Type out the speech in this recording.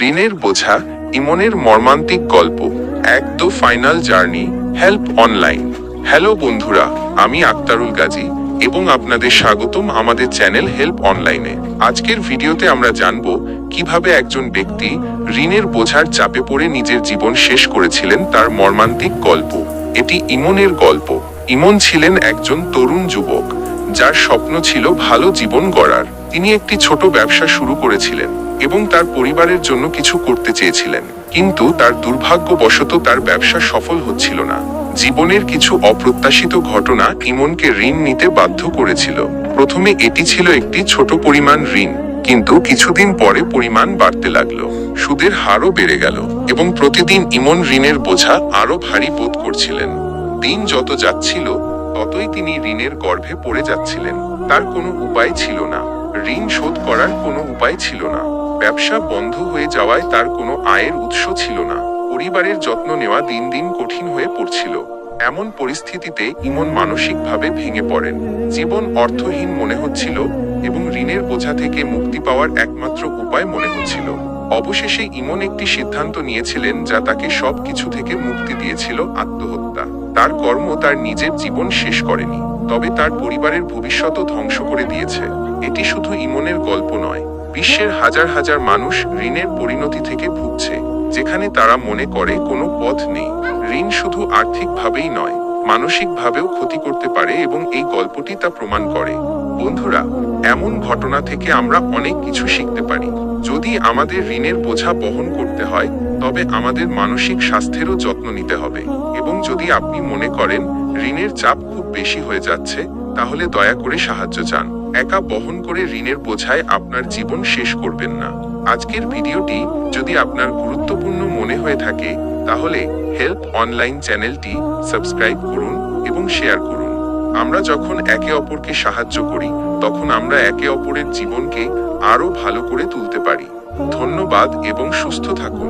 ঋণের বোঝা, ইমনের মর্মান্তিক গল্প, এক দো final journey, help online. Hello বন্ধুরা, আমি আক্তারুল গাজী এবং আপনাদের স্বাগতম আমাদের চ্যানেল হেল্প অনলাইনে। আজকের ভিডিওতে আমরা জানব কীভাবে একজন ব্যক্তি ঋণের বোঝার চাপে পড়ে নিজের জীবন শেষ করেছিলেন তার মর্মান্তিক গল্প। এটি ইমনের গল্প। ইমন ছিলেন একজন তরুণ যুবক, যার স্বপ্ন ছিল ভালো জীবন গড়ার। তিনি একটি ছোট ব্যবসা শুরু করেছিলেন। এবং তার পরিবারের জন্য কিছু করতে চেয়েছিলেন। কিন্তু তার দুর্ভাগ্যবশত তার ব্যবসা সফল হচ্ছিল না। জীবনের কিছু অপ্রত্যাশিত ঘটনা ইমনকে ঋণ নিতে বাধ্য করেছিল। প্রথমে এটি ছিল একটি ছোট পরিমাণ ঋণ, কিন্তু কিছুদিন পরে পরিমাণ বাড়তে লাগল। সুদের হারও বেড়ে গেল এবং প্রতিদিন ইমন ঋণের বোঝা আরও ভারী বোধ করছিলেন। দিন যত যাচ্ছিল, ততই তিনি ঋণের গর্ভে পড়ে যাচ্ছিলেন। তার কোনো উপায় ছিল না। ঋণ শোধ করার কোনো উপায় ছিল না। ব্যবসা বন্ধ হয়ে যাওয়ায় তার কোনো আয়ের উৎস ছিল না। পরিবারের যত্ন নেওয়া দিন দিন কঠিন হয়ে পড়ছিল। এমন পরিস্থিতিতে ইমন মানসিকভাবে ভেঙে পড়েন। জীবন অর্থহীন মনে হচ্ছিল এবং ঋণের বোঝা থেকে মুক্তি পাওয়ার একমাত্র উপায় মনে হচ্ছিল। অবশেষে ইমন একটি সিদ্ধান্ত নিয়েছিলেন যা তাকে সবকিছু থেকে মুক্তি দিয়েছিল আত্মহত্যা। তার কর্ম তার নিজের জীবন শেষ করেনি, তবে তার পরিবারের ভবিষ্যতও ধ্বংস করে দিয়েছে। এটি শুধু ইমনের গল্প নয় বিশ্বের হাজার হাজার মানুষ ঋণের পরিণতি থেকে ভুগছে, যেখানে তারা মনে করে কোনো পথ নেই। ঋণ শুধু আর্থিকভাবেই নয়, মানসিকভাবেও ক্ষতি করতে পারে এবং এই গল্পটি তা প্রমাণ করে। বন্ধুরা, এমন ঘটনা থেকে আমরা অনেক কিছু শিখতে পারি। যদি আমাদের ঋণের বোঝা বহন করতে হয়, তবে আমাদের মানসিক স্বাস্থ্যেরও যত্ন নিতে হবে। এবং যদি আপনি মনে করেন, ঋণের চাপ খুব বেশি হয়ে যাচ্ছে, তাহলে দয়া করে সাহায্য চান। একা বহন করে ঋণের বোঝায় আপনার জীবন শেষ করবেন না। আজকের ভিডিওটি যদি আপনার গুরুত্বপূর্ণ মনে হয়ে থাকে, তাহলে হেল্প অনলাইন চ্যানেলটি সাবস্ক্রাইব করুন এবং শেয়ার করুন। আমরা যখন একে অপরকে সাহায্য করি, তখন আমরা একে অপরের জীবনকে আরও ভালো করে তুলতে পারি। ধন্যবাদ এবং সুস্থ থাকুন।